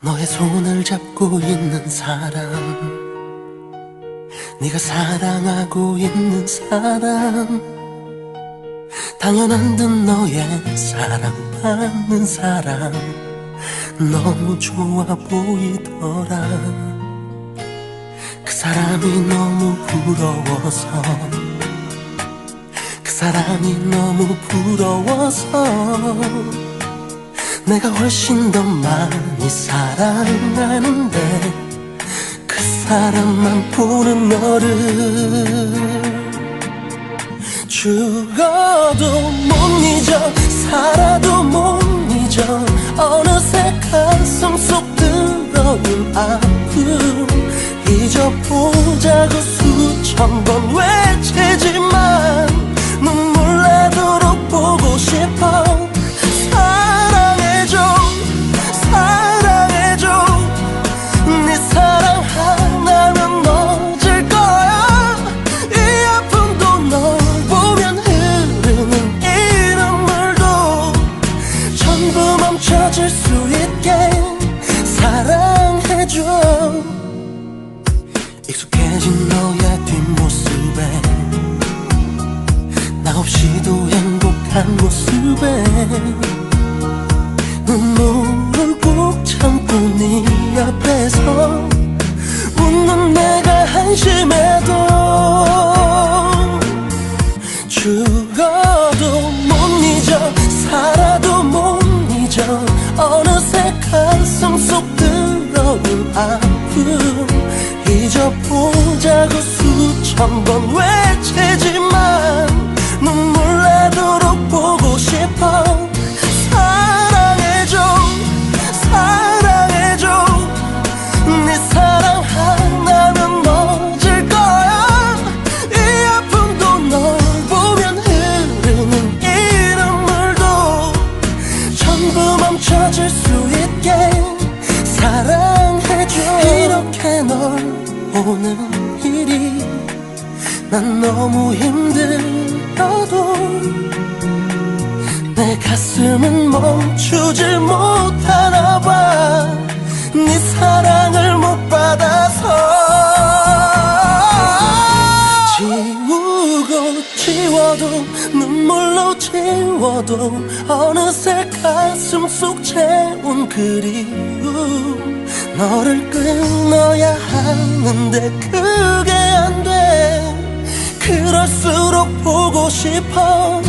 너의 손을 잡고 있는 사람. 네가 사랑하고 있는 사람. 당연한 듯 너의 사랑받는 사람. 너무 좋아 보이더라. 그 사람이 너무 부러워서. 그 사람이 너무 부러워서 내가 훨씬 더 많이 사랑하는데 그 사람만 보는 너를 죽어도 못 잊어 살아도 못 잊어. 어느새 가슴 속 들어온 아픔 잊어보자고 수천 번 없이도 행복한 모습에 눈물은 꾹 참고 네 옆에서 웃는 내가 한심해도 죽어도 못 잊어 살아도 못 잊어. 어느새 가슴 속 들어온 아픔 잊어보자고 수천 번외 널 보는 일이 난 너무 힘들어도 내 가슴은 멈추질 못하나 봐네 사랑을 못 받아서 지우고 지워도 눈물로 지워도 어느새 가슴 속 채운 그리움 너를 끊어야 하는데 그게 안 돼. 그럴수록 보고 싶어